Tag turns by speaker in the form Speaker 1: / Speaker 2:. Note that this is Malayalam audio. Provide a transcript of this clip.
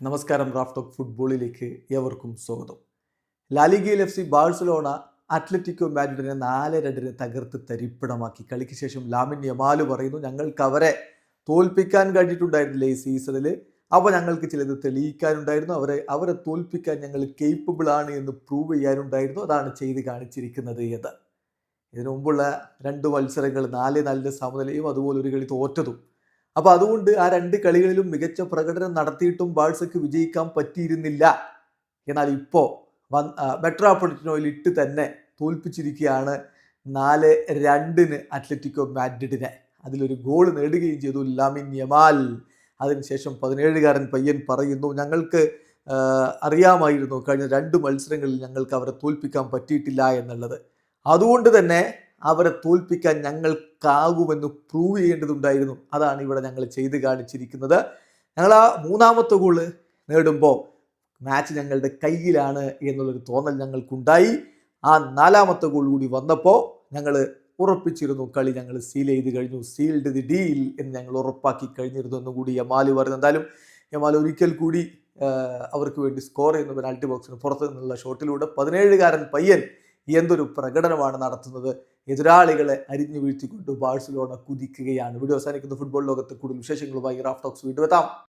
Speaker 1: നമസ്കാരം റാഫ്റ്റോക്ക് ഫുട്ബോളിലേക്ക് ഏവർക്കും സ്വാഗതം. ലാലിഗയിൽ എഫ് സി ബാഴ്സലോണ അത്ലറ്റിക്കോ മാഡ്രിഡിനെ നാല് രണ്ടിന് തകർത്ത് തരിപ്പിടമാക്കി കളിക്ക് ശേഷം ലാമിൻ യമാൽ പറയുന്നു ഞങ്ങൾക്ക് അവരെ തോൽപ്പിക്കാൻ കഴിഞ്ഞിട്ടുണ്ടായിരുന്നില്ല ഈ സീസണിൽ അപ്പോൾ ഞങ്ങൾക്ക് ചിലത് തെളിയിക്കാനുണ്ടായിരുന്നു. അവരെ അവരെ തോൽപ്പിക്കാൻ ഞങ്ങൾ കേപ്പബിൾ ആണ് എന്ന് പ്രൂവ് ചെയ്യാനുണ്ടായിരുന്നു. അതാണ് ചെയ്ത് കാണിച്ചിരിക്കുന്നത് എന്ന് ഇതിനു മുമ്പുള്ള രണ്ട് മത്സരങ്ങൾ നാല് നാലിന്റെ സമനിലയും അതുപോലെ ഒരു കളി തോറ്റതും. അപ്പോൾ അതുകൊണ്ട് ആ രണ്ട് കളികളിലും മികച്ച പ്രകടനം നടത്തിയിട്ടും ബാഴ്സക്ക് വിജയിക്കാൻ പറ്റിയിരുന്നില്ല. എന്നാൽ ഇപ്പോൾ വൻ മെട്രോപൊളിറ്റനോയിൽ ഇട്ട് തന്നെ തോൽപ്പിച്ചിരിക്കുകയാണ് നാല് രണ്ടിന് അത്ലറ്റിക്കോ മാഡ്രിഡിനെ. അതിലൊരു ഗോൾ നേടുകയും ചെയ്തു ലാമിൻ യമാൽ. അതിനുശേഷം പതിനേഴുകാരൻ പയ്യൻ പറയുന്നു ഞങ്ങൾക്ക് അറിയാമായിരുന്നു കഴിഞ്ഞ രണ്ട് മത്സരങ്ങളിൽ ഞങ്ങൾക്ക് അവരെ തോൽപ്പിക്കാൻ പറ്റിയിട്ടില്ല എന്നുള്ളത്. അതുകൊണ്ട് തന്നെ അവരെ തോൽപ്പിക്കാൻ ഞങ്ങൾക്കാകുമെന്ന് പ്രൂവ് ചെയ്യേണ്ടതുണ്ടായിരുന്നു. അതാണ് ഇവിടെ ഞങ്ങൾ ചെയ്ത് കാണിച്ചിരിക്കുന്നത്. ഞങ്ങൾ ആ മൂന്നാമത്തെ ഗോൾ നേടുമ്പോൾ മാച്ച് ഞങ്ങളുടെ കയ്യിലാണ് എന്നുള്ളൊരു തോന്നൽ ഞങ്ങൾക്കുണ്ടായി. ആ നാലാമത്തെ ഗോൾ കൂടി വന്നപ്പോൾ ഞങ്ങൾ ഉറപ്പിച്ചിരുന്നു കളി ഞങ്ങൾ സീൽ ചെയ്ത് കഴിഞ്ഞു സീൽഡ് ദി ഡീൽ എന്ന് ഞങ്ങൾ ഉറപ്പാക്കി കഴിഞ്ഞിരുന്നു എന്നും കൂടി യമാൽ പറഞ്ഞു എന്തായാലും യമാൽ ഒരിക്കൽ കൂടി അവർക്ക് വേണ്ടി സ്കോർ ചെയ്യുന്ന പെനാൾട്ടി ബോക്സിന് പുറത്തു നിന്നുള്ള ഷോട്ടിലൂടെ പതിനേഴുകാരൻ പയ്യൻ എന്തൊരു പ്രകടനമാണ് നടത്തുന്നത്. എതിരാളികളെ അരിഞ്ഞു വീഴ്ത്തിക്കൊണ്ട് ബാഴ്സലോണ കുതിക്കുകയാണ്. വീഡിയോ അവസാനിക്കുന്ന. ഫുട്ബോൾ ലോകത്ത് കൂടുതൽ വിശേഷങ്ങളുമായി റാഫ് ടോക്സ് വീണ്ടും എത്താം.